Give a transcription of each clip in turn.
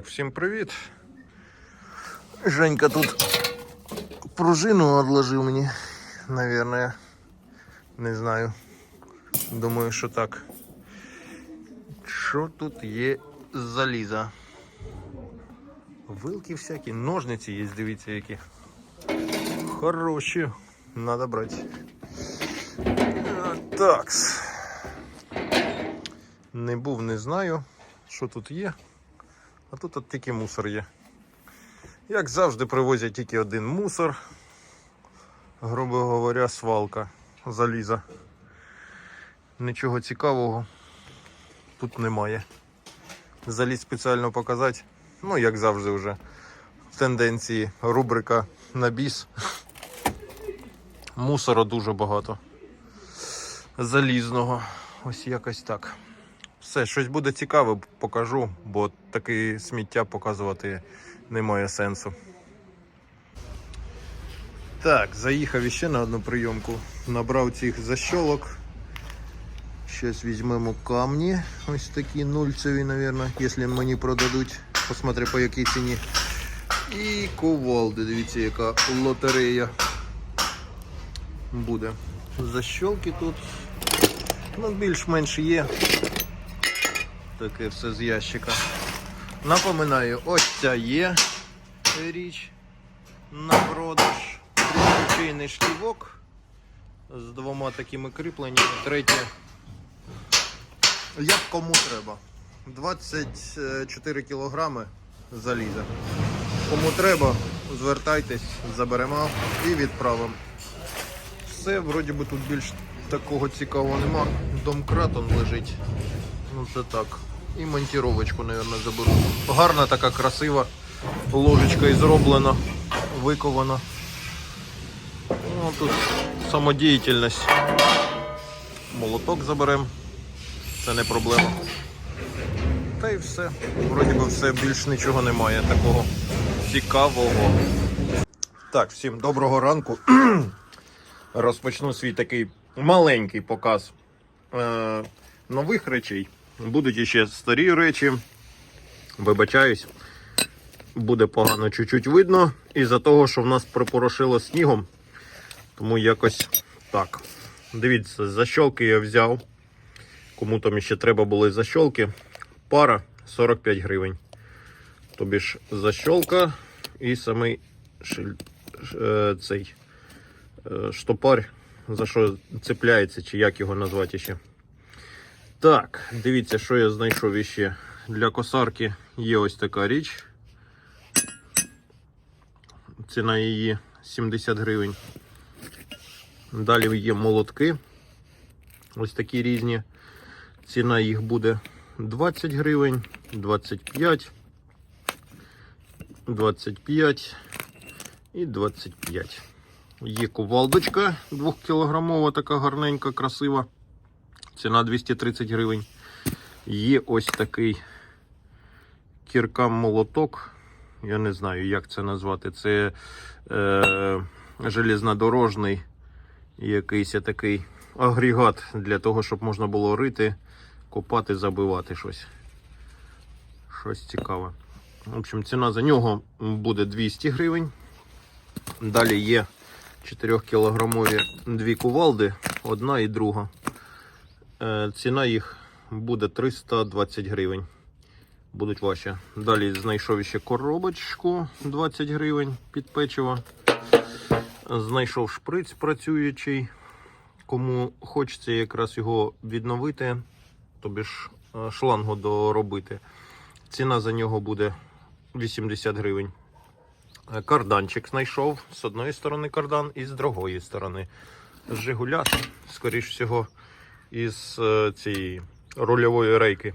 Так, всім привіт. Женька тут пружину одложив мені, наверное. Не знаю. Думаю, що так. Що тут є заліза? Вилки всякі, ножниці є, дивіться які. Хороші. Надо брати. Так. Не був, не знаю, що тут є. А тут от тільки мусор є. Як завжди, привозять тільки один мусор. Грубо говоря, свалка заліза. Нічого цікавого тут немає. Заліз спеціально показати. Ну, як завжди, вже в тенденції рубрика на біс. Мусора дуже багато. Залізного. Ось якось так. Все, щось буде цікаве, покажу, бо таке сміття показувати немає сенсу. Так, заїхав іще на одну прийомку. Набрав цих защолок. Зараз візьмемо камні. Ось такі нульцеві, мабуть, якщо мені продадуть. Посмотри по якій ціні. І ковалди, дивіться, яка лотерея буде. Защолки тут ну, більш-менш є. Таке все з ящика. Напоминаю, ось ця є річ на продаж. Трьохручейний шківок з двома такими кріпленнями. Третє. Як кому треба. 24 кілограми заліза. Кому треба, звертайтесь, заберемо і відправимо. Все, вроді би тут більш такого цікавого нема. Домкрат он лежить. Ну це так. І монтіровочку, мабуть, заберу. Гарна така красива. Ложечка і зроблена, викована. Ну, тут самодіяльність. Молоток заберемо. Це не проблема. Та й все. Вроді би все, більш нічого немає такого цікавого. Так, всім доброго ранку. Розпочну свій такий маленький показ е, нових речей. Будуть іще старі речі. Вибачаюсь, буде погано чуть-чуть видно. Із-за того, що в нас припорошило снігом. Тому якось так. Дивіться, защолки я взяв. Кому там ще треба були защолки. Пара 45 гривень. Тобі ж защолка і самий шиль... е, цей е, штопар, за що цепляється, чи як його назвати ще. Так, дивіться, що я знайшов іще. Для косарки є ось така річ. Ціна її 70 гривень. Далі є молотки. Ось такі різні. Ціна їх буде 20 гривень, 25, 25 і 25. Є кувалдочка 2 кілограмова, така гарненька, красива. Ціна 230 гривень. Є ось такий кіркам-молоток. Я не знаю, як це назвати. Це е, железнодорожний якийсь такий агрегат для того, щоб можна було рити, копати, забивати щось. Щось цікаве. В общем, ціна за нього буде 200 гривень. Далі є 4-кілограмові дві кувалди, одна і друга. Е, Ціна їх буде 320 гривень. Будуть ваші. Далі знайшов ще коробочку 20 гривень під печиво. Знайшов шприц працюючий. Кому хочеться якраз його відновити, тобі ж е, шлангу доробити. Ціна за нього буде 80 гривень. Е, Карданчик знайшов з одної сторони кардан і з другої сторони. Жигуля, скоріш всього, із е, цієї рульової рейки.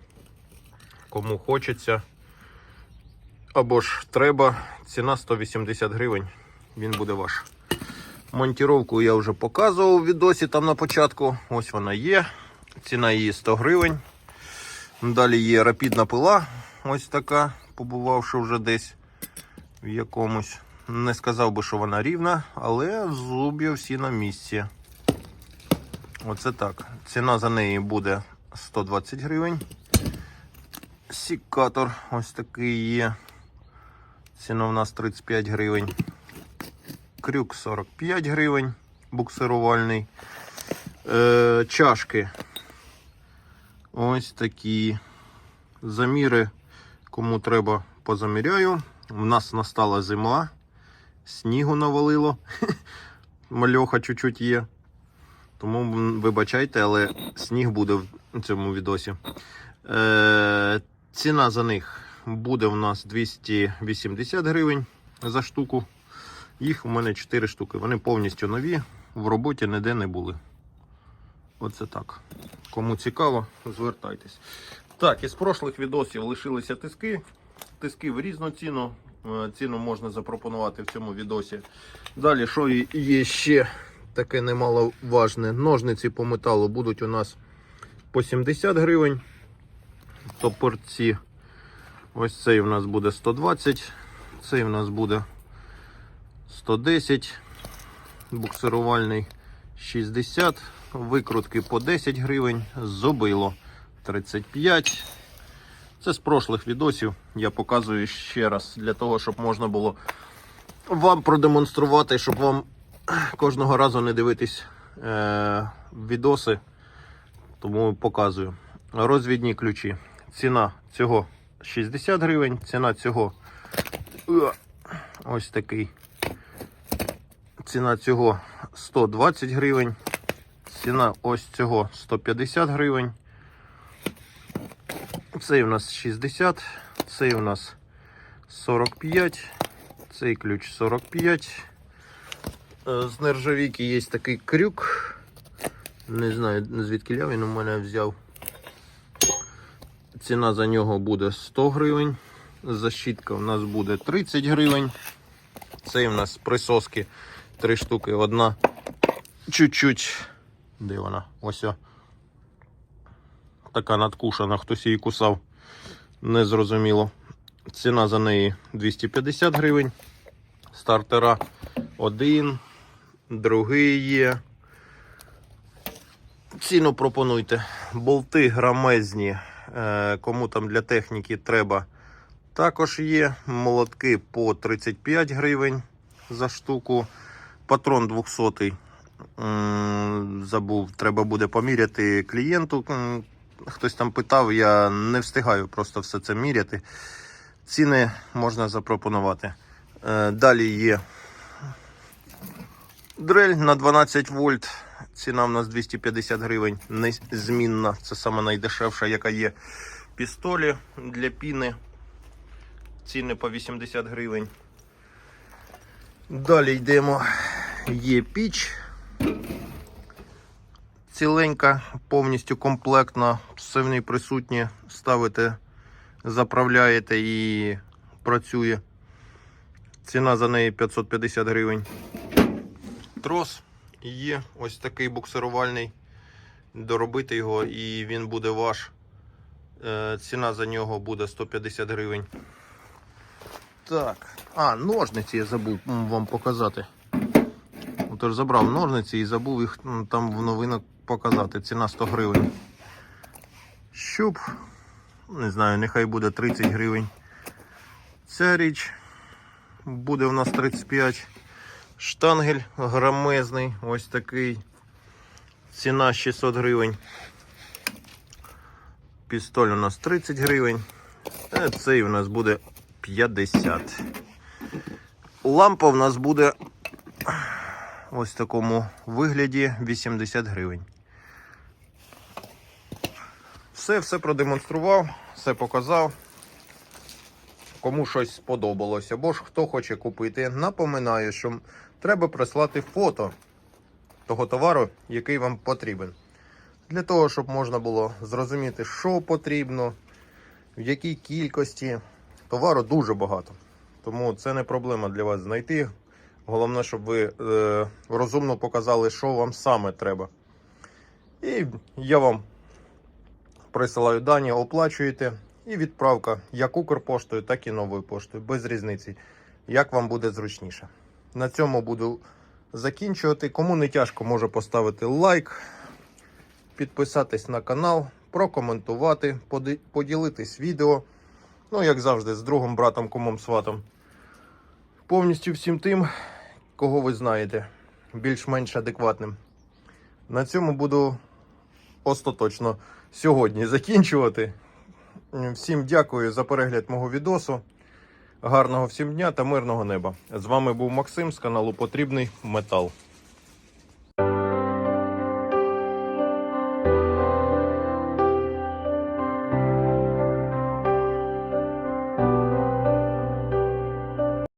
Кому хочеться. Або ж треба. Ціна 180 гривень. Він буде ваш. Монтіровку я вже показував у відосі там на початку. Ось вона є. Ціна її 100 гривень. Далі є рапідна пила. Ось така, побувавши вже десь в якомусь. Не сказав би, що вона рівна, але зуб'я всі на місці. Оце так. Ціна за неї буде 120 гривень. Сікатор ось такий є. Ціна у нас 35 гривень. Крюк 45 гривень, буксирувальний. Е, чашки. Ось такі. Заміри, кому треба, позаміряю. У нас настала зима, снігу навалило. Мальоха чуть-чуть є. Тому вибачайте, але сніг буде в цьому відосі. Е, ціна за них буде у нас 280 гривень за штуку. Їх у мене 4 штуки. Вони повністю нові, в роботі ніде не були. Оце так. Кому цікаво, звертайтесь. Так, із прошлих відосів лишилися тиски. Тиски в різну ціну. Е, Ціну можна запропонувати в цьому відосі. Далі, що є ще таке немаловажне. Ножниці по металу будуть у нас по 70 гривень. Топорці. Ось цей у нас буде 120, цей у нас буде 110, буксирувальний 60, викрутки по 10 гривень, зубило 35. Це з прошлих відосів. Я показую ще раз для того, щоб можна було вам продемонструвати, щоб вам кожного разу не дивитись е- відоси. Тому показую. Розвідні ключі. Ціна цього 60 гривень, ціна цього е, ось такий. Ціна цього 120 гривень. Ціна ось цього 150 гривень. Цей у нас 60, цей у нас 45, цей ключ 45. Е, З нержавійки є такий крюк. Не знаю звідки він у мене взяв. Ціна за нього буде 100 гривень. Защітка у нас буде 30 гривень. Це у нас присоски 3 штуки. Одна чуть-чуть. Де вона? Ось. о. Така надкушена, хтось її кусав. Незрозуміло. Ціна за неї 250 гривень. Стартера один, другий є. Ціну пропонуйте. Болти грамезні. Е, Кому там для техніки треба, також є. Молотки по 35 гривень за штуку. Патрон 200 м, забув, треба буде поміряти клієнту. Хтось там питав, я не встигаю просто все це міряти. Ціни можна запропонувати. Е, Далі є дрель на 12 вольт. Ціна в нас 250 гривень, незмінна. Це саме найдешевша, яка є. Пістолі для піни. Ціни по 80 гривень. Далі йдемо. Є піч. Ціленька, повністю комплектна, все в ній присутнє. Ставите, заправляєте і працює. Ціна за неї 550 гривень. Трос є ось такий буксирувальний. Доробити його і він буде ваш. Е, Ціна за нього буде 150 гривень. Так. А, ножниці я забув вам показати. Тож забрав ножниці і забув їх там в новинах показати. Ціна 100 гривень. Щуп. Не знаю, нехай буде 30 гривень. Ця річ буде у нас 35. Штангель громезний, ось такий. Ціна 600 гривень. Пістоль у нас 30 гривень. А цей у нас буде 50. Лампа у нас буде ось в такому вигляді 80 гривень. Все, все продемонстрував, все показав. Кому щось сподобалось, або ж хто хоче купити, напоминаю, що треба прислати фото того товару, який вам потрібен. Для того, щоб можна було зрозуміти, що потрібно, в якій кількості. Товару дуже багато. Тому це не проблема для вас знайти. Головне, щоб ви е, розумно показали, що вам саме треба. І я вам присилаю дані, оплачуєте. І відправка як Укрпоштою, так і новою поштою. Без різниці. Як вам буде зручніше. На цьому буду закінчувати. Кому не тяжко, може поставити лайк, підписатись на канал, прокоментувати, поділитись відео. Ну, як завжди, з другом, братом, кумом, сватом. Повністю всім тим, кого ви знаєте, більш-менш адекватним. На цьому буду остаточно сьогодні закінчувати. Всім дякую за перегляд мого відосу. Гарного всім дня та мирного неба. З вами був Максим з каналу Потрібний Метал.